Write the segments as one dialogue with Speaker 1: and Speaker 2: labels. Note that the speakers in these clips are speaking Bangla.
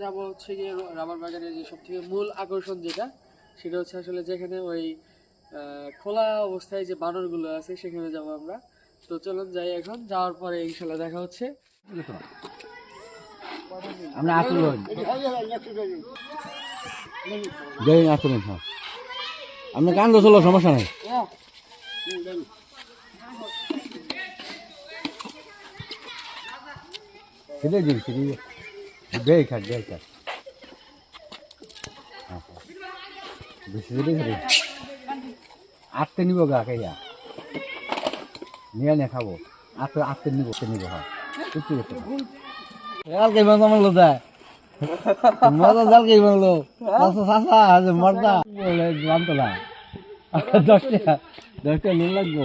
Speaker 1: সব থেকে মূল আকর্ষণ যেটা সেটা হচ্ছে আসলে যেখানে ওই খোলা অবস্থায় যে বানরগুলো আছে সেখানে যাব আমরা তো চলুন যাই এখন যাওয়ার পরে ইনশাল্লাহ দেখা হচ্ছে
Speaker 2: আমরা আসুন হ্যাঁ আপনি কান চলো সমস্যা নাই সেটাই দিন সেটাই দেই খাট বেশি সেটাই খাবে আটতে নিব গা খাইয়া নিয়ে নিয়ে খাব। আটতে আটতে নিব আটতে নিব হ্যাঁ। সত্যি কথা জাল কে মাছ মারলো তা মজা জাল কে মারলো। সাসা সাসা মরদা। জানতো না। দশটা দশটা নুন লাগবো।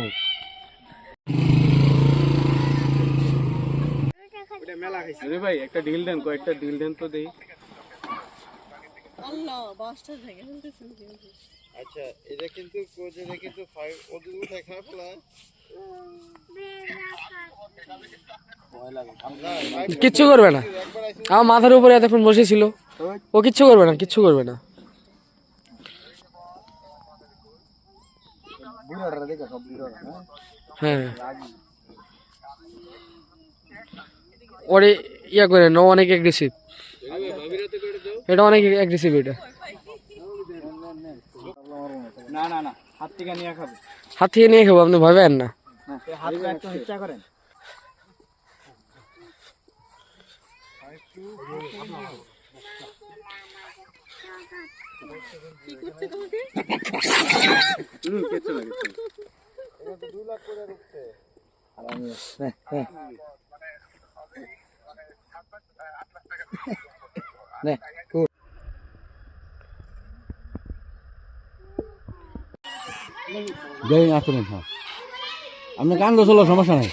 Speaker 3: আরে ভাই একটা ডিল দেন কয়েকটা ডিল দেন তো দেই।
Speaker 4: আচ্ছা এটা কিন্তু কোচেরা কিন্তু ফাইভ ওদের উঠায় খারাপ না
Speaker 1: কিচ্ছু করবে না। আমার মাথার উপরে এতক্ষণ বসেছিল। ও কিচ্ছু করবে না কিচ্ছু করবে না। হ্যাঁ। ওরে ইয়া করে না ও অনেক অ্যাগ্রেসিভ এটা অনেক অ্যাগ্রেসিভ এটা।
Speaker 3: না না না হাত থেকে নিয়ে খাবে।
Speaker 1: হাত থেকে নিয়ে খাব আপনি ভয় পেন না।
Speaker 3: হাত একটু ইচ্ছা করেন। হুম কিচ্ছু নে
Speaker 2: দেন আসুন হ্যাঁ। আপনি কান দোষ সমস্যা নাই।